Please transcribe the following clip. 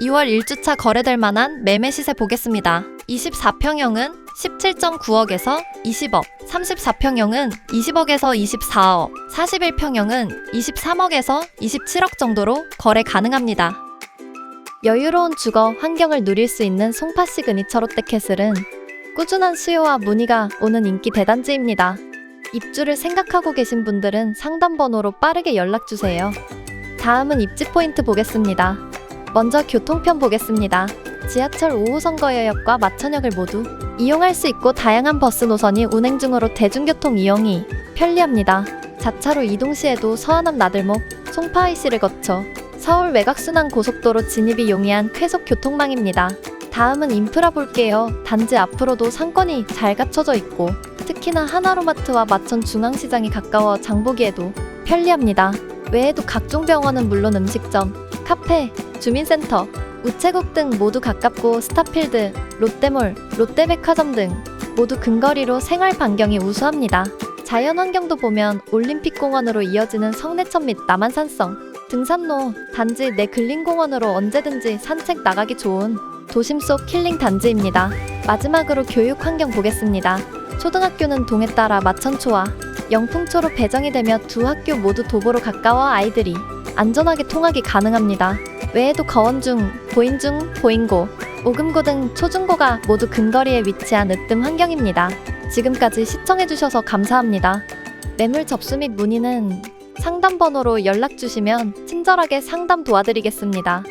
2월 1주차 거래될 만한 매매 시세 보겠습니다. 24평형은 17.9억에서 20억, 34평형은 20억에서 24억, 41평형은 23억에서 27억 정도로 거래 가능합니다. 여유로운 주거 환경을 누릴 수 있는 송파 시 그니처 롯데캐슬은 꾸준한 수요와 문의가 오는 인기 대단지입니다. 입주를 생각하고 계신 분들은 상담 번호로 빠르게 연락 주세요. 다음은 입지 포인트 보겠습니다. 먼저 교통편 보겠습니다. 지하철 5호선 거여역과 마천역을 모두 이용할 수 있고 다양한 버스 노선이 운행 중으로 대중교통 이용이 편리합니다. 자차로 이동 시에도 서안암 나들목, 송파IC를 거쳐 서울 외곽순환 고속도로 진입이 용이한 쾌속 교통망입니다. 다음은 인프라 볼게요. 단지 앞으로도 상권이 잘 갖춰져 있고 특히나 하나로마트와 마천 중앙시장이 가까워 장보기에도 편리합니다. 외에도 각종 병원은 물론 음식점, 카페, 주민센터, 우체국 등 모두 가깝고 스타필드, 롯데몰, 롯데백화점 등 모두 근거리로 생활 반경이 우수합니다. 자연 환경도 보면 올림픽공원으로 이어지는 성내천 및 남한산성, 등산로, 단지 내 근린공원으로 언제든지 산책 나가기 좋은 도심 속 힐링 단지입니다. 마지막으로 교육 환경 보겠습니다. 초등학교는 동에 따라 마천초와 영풍초로 배정이 되며 두 학교 모두 도보로 가까워 아이들이 안전하게 통학이 가능합니다. 외에도 거원중, 보인중, 보인고, 오금고 등 초중고가 모두 근거리에 위치한 으뜸 환경입니다. 지금까지 시청해주셔서 감사합니다. 매물 접수 및 문의는 상담 번호로 연락 주시면 친절하게 상담 도와드리겠습니다.